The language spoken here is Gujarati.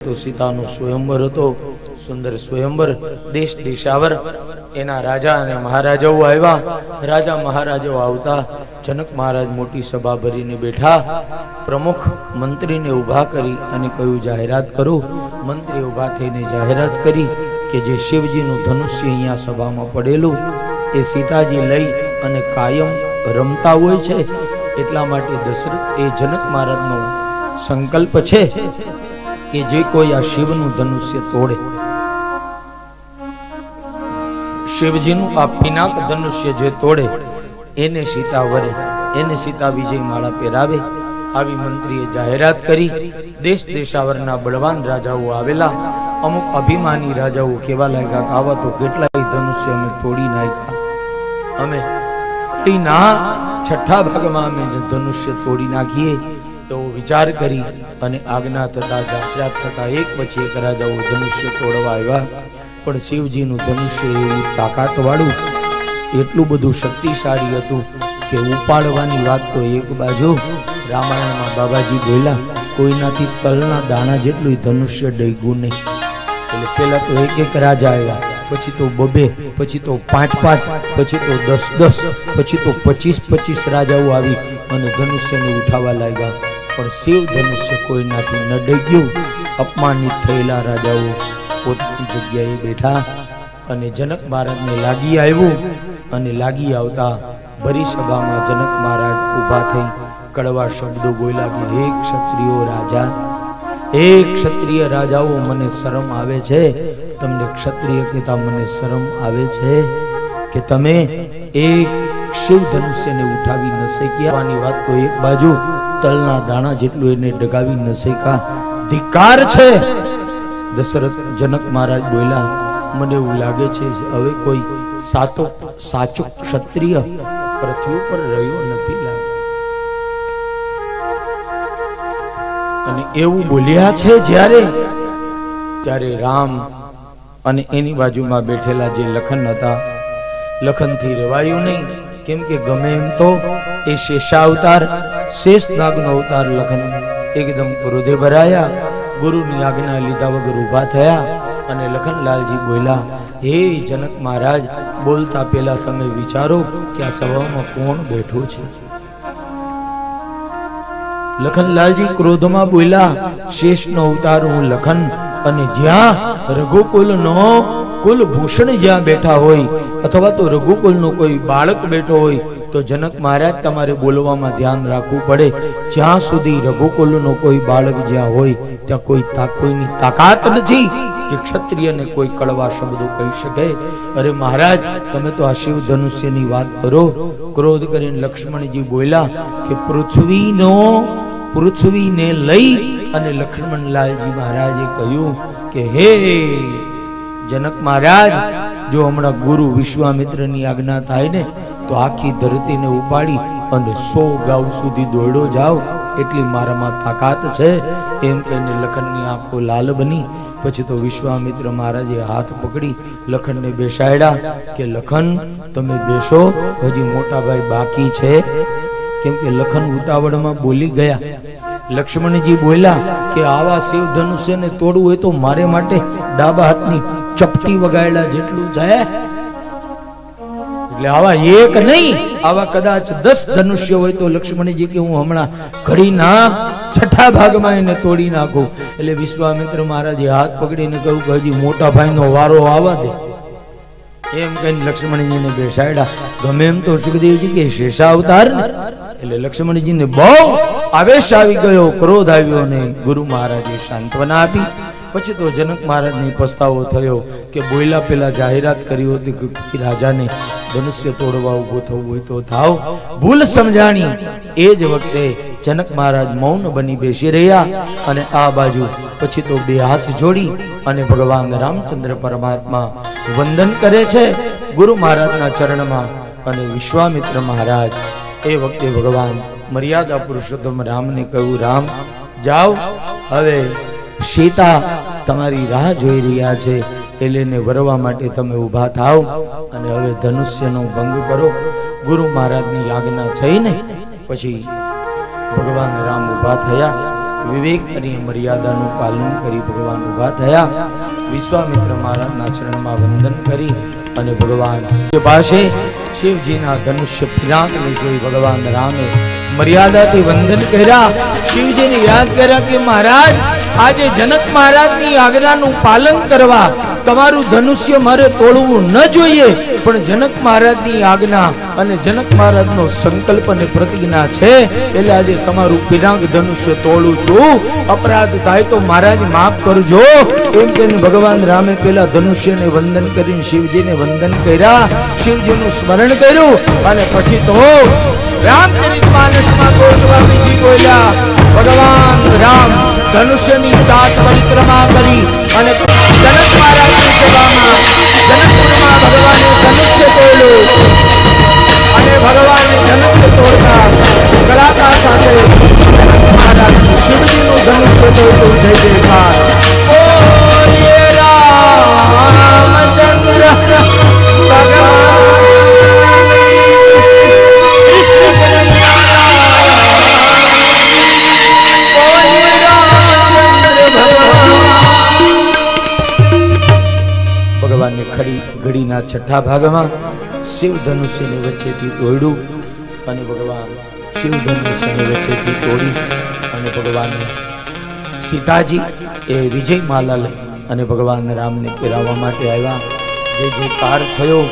તો સ્વયંવર હતો, સુંદર સ્વયંવર, દેશ દિશાવર. એના રાજા અને મહારાજાઓ આવ્યા. રાજા મહારાજાઓ આવતા, જનક મહારાજ મોટી સભા ભરીને બેઠા. પ્રમુખ મંત્રીને ઊભા કરી અને કહ્યું, જાહેરાત કરો. મંત્રી ઊભા થઈને જાહેરાત કરી કે જે શિવજીનું ધનુષ્ય અહીંયા સભામાં પડેલું, એ સીતાજી લઈ અને કાયમ રમતા હોય છે. એટલા માટે દશરથ એ જનક મહારાજનો સંકલ્પ છે. કે જે કોઈ આ શિવનું ધનુષ્ય તોડે. શિવજીનું આ પિનાક ધનુષ્ય જે તોડે, એને સીતા વરે, એને સીતા વિજય માળા પહેરાવે. આવી મંત્રીએ જાહેરાત કરી, દેશ દેશાવરના બળવાન રાજાઓ આવેલા, અમુક અભિમાની રાજાઓ કેવા લાગ્યા આવા તો કેટલાય ધનુષ્ય અમે તોડી નાખ્યા. અમે ના છઠ્ઠા ભાગમાં અમે ધનુષ્ય તોડી નાખીએ. એવો વિચાર કરી અને આજ્ઞા થતા જાહેરાત થતા એક પછી એક રાજાઓ ધનુષ્ય તોડવા આવ્યા. પણ શિવજીનું ધનુષ્ય એવું તાકાતવાળું એટલું બધું શક્તિશાળી હતું કે ઉપાડવાની વાત તો એક બાજુ રામાયણમાં બાબાજી બોલ્યા, કોઈનાથી તલના દાણા જેટલું ધનુષ્ય ડૈગું નહીં. એટલે પેલા તો એક એક રાજા આવ્યા, પછી તો બબે, પછી તો પાંચ પાંચ, પછી તો દસ દસ, પછી તો પચીસ પચીસ રાજાઓ આવી અને ધનુષ્યને ઉઠાવવા લાગ્યા. પણ શિવ ધનુષ્ય કોઈનાથી ન ડગ્યું અપમાનિત થયેલા રાજાઓ પોતાની જગ્યાએ બેઠા અને જનક મહારાજને લાગી આવ્યું અને લાગી આવતા ભરી સભામાં જનક મહારાજ ઊભા થઈ કડવા શબ્દો બોલ્યા કે, હે ક્ષત્રિયો રાજા, હે ક્ષત્રિય રાજાઓ, મને શરમ આવે છે. તમને ક્ષત્રિય કહેતા મને શરમ આવે છે કે તમે એક શિવ ધનુષ્યને ઉઠાવી ન શક્યાની વાત તો એક બાજુ તલના દાણા જેટલું એને ડગાવી ન શક્યા. ધિકાર છે. દશરથ જનક મહારાજ બોલ્યા, મને એવું લાગે છે હવે કોઈ સાતો સાચો ક્ષત્રિય પૃથ્વી પર રહ્યો નથી લાગતો. અને એવું બોલ્યા છે જ્યારે, ત્યારે રામ અને એની બાજુમાં બેઠેલા જે લખન હતા, લખનથી રેવાયું નહીં, કેમ કે ગમે એમ તો એ શેષાવતાર શેષ નાગનો અવતાર લખન. એકદમ ક્રોધે ભરાયા. ગુરુની આજ્ઞા લીધા વગર ઊભા થયા અને લખનલાલજી બોલ્યા, હે જનક મહારાજ, બોલતા પહેલા તમે વિચારો કે આ સભામાં કોણ બેઠું છે? લખનલાલજી ક્રોધમાં બોલ્યા, શેષનો અવતાર હું લખન, અને જ્યાં રઘુકુલ નો કુલભૂષણ જ્યાં બેઠા હોય અથવા તો રઘુકુલ નો કોઈ બાળક બેઠો હોય, તો જનક મહારાજ તમારે બોલવામાં ધ્યાન રાખવું પડે. જ્યાં સુધી રઘુકુલનો કોઈ બાળક જ્યાં હોય, ત્યાં કોઈ કોઈની તાકાત નથી કે ક્ષત્રિયને કોઈ કડવા શબ્દો કહી શકે. અરે મહારાજ, તમે તો આ શિવ ધનુષ્યની વાત કરો. ક્રોધ કરીને લક્ષ્મણજી બોલ્યા કે પૃથ્વીનો, પૃથ્વીને લઈ અને લક્ષ્મણલાલજી મહારાજે કહ્યું કે હે જનક મહારાજ, જો હમણાં ગુરુ વિશ્વામિત્રની આજ્ઞા થાય ને, તો આખી ધરતીને ઉપાડી અને સો ગાઉ સુધી દોડો જાઓ એટલી મારામાં તાકાત છે. એમ કહીને લખનની આંખો લાલ બની. પછી તો વિશ્વામિત્ર મહારાજે હાથ પકડી લખનને બેસાડ્યા કે, લખન, તમે બેસો, હજી મોટાભાઈ બાકી છે. કેમ કે લખન ઉતાવળમાં બોલી ગયા. લક્ષ્મણજી બોલ્યા કે આવા શિવ ધનુષ્યને તોડવું હોય તો મારે માટે ડાબા હાથની ચપટી વગાડેલા જેટલું જાય. એટલે આવા એક નહીં, આવા કદાચ દસ ધનુષ્ય હોય તો લક્ષ્મણજી કે હું હમણાં ઘડીના છઠ્ઠા ભાગમાં એને તોડી નાખું. એટલે વિશ્વામિત્ર મહારાજે હાથ પકડીને કહ્યું કે હજી મોટા ભાઈનો વારો આવવા દે. એમ કહીને લક્ષ્મણજીને બેસાડ્યા. ગમે એમ તો સુખદેવજી કે શેષા અવતાર એટલે લક્ષ્મણજીને બહુ આવેશ આવી ગયો, ક્રોધ આવ્યો અને ગુરુ મહારાજે સાંત્વના આપી. પછી તો જનક મહારાજને પસ્તાવો થયો કે બોયલા પેલા જાહેરાત કરી હતી કે રાજાને ધનુષ્ય તોડવા ઊભો થવું હોય તો થાવ. ભૂલ સમજાણી. એ જ વખતે જનક મહારાજ મૌન બની બેસી રહ્યા અને આ બાજુ પછી તો બે હાથ જોડી અને ભગવાન રામચંદ્ર પરમાત્મા વંદન કરે છે ગુરુ મહારાજના ચરણમાં અને વિશ્વામિત્ર મહારાજ એ વખતે ભગવાન મર્યાદા પુરુષોત્તમ રામને કહ્યું, રામ, જાઓ, હવે સીતા તમારી રાહ જોઈ રહ્યા છે. એટલે એને વરવા માટે તમે ઊભા થાવ અને હવે ધનુષ્યનો ભંગ કરો. ગુરુ મહારાજની આજ્ઞા થઈને પછી ભગવાન રામ ઊભા થયા. વિવેક અને મર્યાદાનું પાલન કરી ભગવાન ઊભા થયા. વિશ્વામિત્ર મહારાજના ચરણમાં વંદન કરી અને ભગવાન પાસે શિવજીના ધનુષ્ય પિરાંકને જોઈ ભગવાન રામે મર્યાદાથી વંદન કર્યા. શિવજીને યાદ કર્યા કે મહારાજ આજે જનક મહારાજની આજ્ઞાનું પાલન કરવા તમારું ધનુષ્ય મારે તોડવું ન જોઈએ, પણ જનક મહારાજની આજ્ઞા અને જનક મહારાજનો સંકલ્પ અને પ્રતિજ્ઞા છે, એટલે આજે તમારું પિરાંગ ધનુષ્ય તોડું છું. અપરાધ થાય તો મહારાજ માફ કરજો. એમ કહીને ભગવાન રામે પેલા ધનુષ્યને વંદન કરીને શિવજીને વંદન કર્યા. શિવજીનું સ્મરણ કર્યું અને પછી તો રામચરિતમાનસમાં ગોસ્વામીજી બોલ્યા, ભગવાન રામ, ધનુષ્યની સાત પરિક્રમા કરી અને બોલીએ ભગવાનને ખડી ઘડીના છઠ્ઠા ભાગમાં શિવ ધનુષ્યની વચ્ચેથી દોડ્યું અને ભગવાન શિવ ધનુષ્યની વચ્ચેથી તોડી અને ભગવાન સીતાજી, એ વિજય માલા લઈ અને ભગવાન રામને પહેરાવવા માટે આવ્યા. જે જે પાર થયો